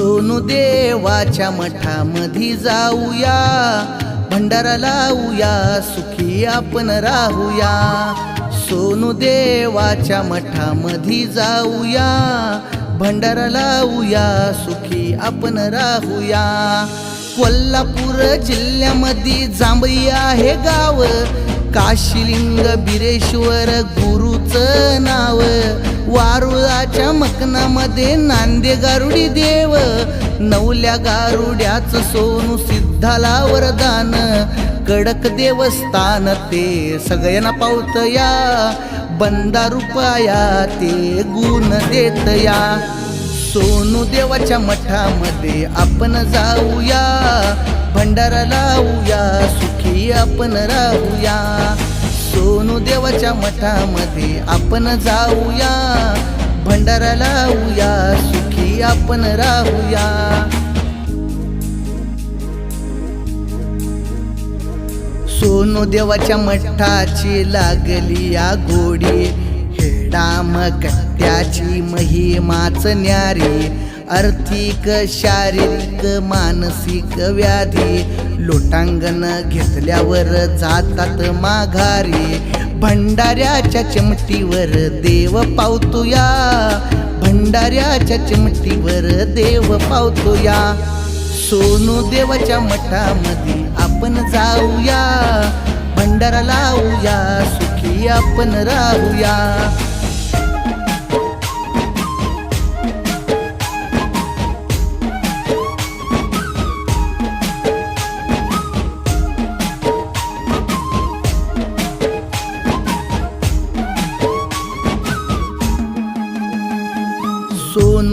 सोनू देवाच्या मठामधी जाऊया. भंडारा लावूया सुखी आपण राहूया. सोनू देवाच्या मठामधी जाऊया. भंडारा लावूया सुखी आपण राहूया. कोल्हापूर जिल्ह्यामध्ये जांभया आहे गाव. काशीलिंग बिरेश्वर गुरुचं नाव. वारुळाच्या मकनामध्ये नांदे गारुडी देव नवल्या गारुड्याचं सोनू सिद्धाला वरदान. कडक देवस्थान ते सगळ्यांना पावतया बंदा रुपया ते गुण देतया सोनू देवाच्या मठामध्ये आपण जाऊया भंडारा लावूया सुखी आपण राहूया. सोनू देवाच्या मठामध्ये आपण जाऊया. भंडारा लावूया सुखी आपण राहूया. सोनू देवाच्या मठाची लागली या गोडी. हेडाम कट्ट्याची महिमाच न्यारी. आर्थिक शारीरिक मानसिक व्याधी लोटांगण घेतल्यावर जातात माघारी. भंडाऱ्याच्या चिमटीवर देव पावतोया भंडाऱ्याच्या चिमटीवर देव पावतोया सोनू देवाच्या मठामध्ये आपण जाऊया. भंडारा लावूया सुखी आपण राहूया.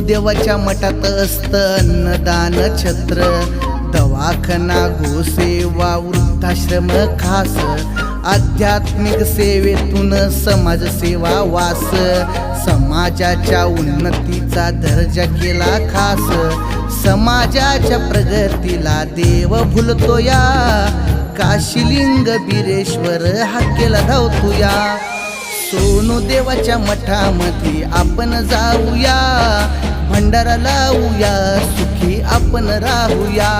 देवाच्या मठात असत अन्नदान छत्र. दवाखाना गोसेवा वृद्धाश्रम खास. आध्यात्मिक सेवेतून समाजसेवा वास. समाजाच्या उन्नतीचा दर्जा केला खास. समाजाच्या प्रगतीला देव भुलतो या काशिलिंग बिरेश्वर हा केला धावतो या सोनू देवाच्या मठामध्ये आपण जाऊया. भंडारा लावूया सुखी आपण राहूया.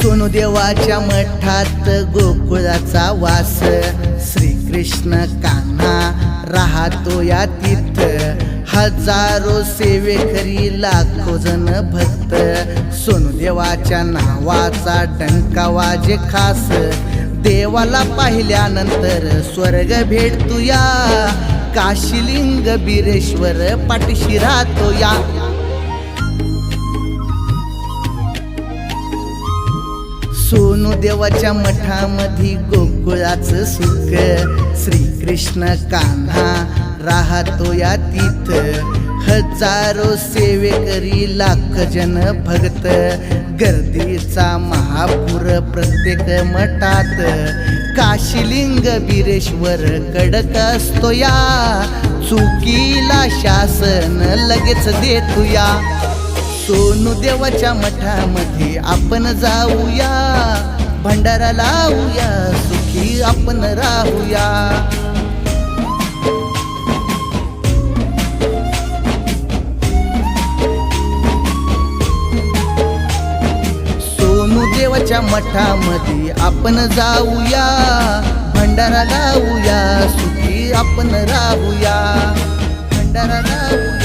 सोनू देवाच्या मठात गोकुळाचा वास श्रीकृष्ण कान्हा राहतो या तिथ हजारो सेवेकरी लाखो जण भक्त. सोनूदेवाच्या नावाचा डंका वाजे खास. देवाला पाहिल्यानंतर स्वर्ग भेटतो काशीलिंग काशिलिंग बिरेश्वर पाठीशी राहतो या सोनू देवाच्या मठामध्ये गोकुळाचं सुख. श्रीकृष्ण कान्हा राहतो या तिथ. हजारो सेवेकरी लाख जन भक्त. गर्दीचा महापूर प्रत्येक मठात. काशीलिंग बिरेश्वर कडक असतो या. चुकीला शासन लगेच देतो या. सोनू देवाच्या मठामध्ये आपण जाऊया. भंडारा लावूया सुखी आपण राहूया. देवाच्या मठामध्ये आपण जाऊया. भंडारा लावूया सुखी आपण राहूया. भंडारा लावूया.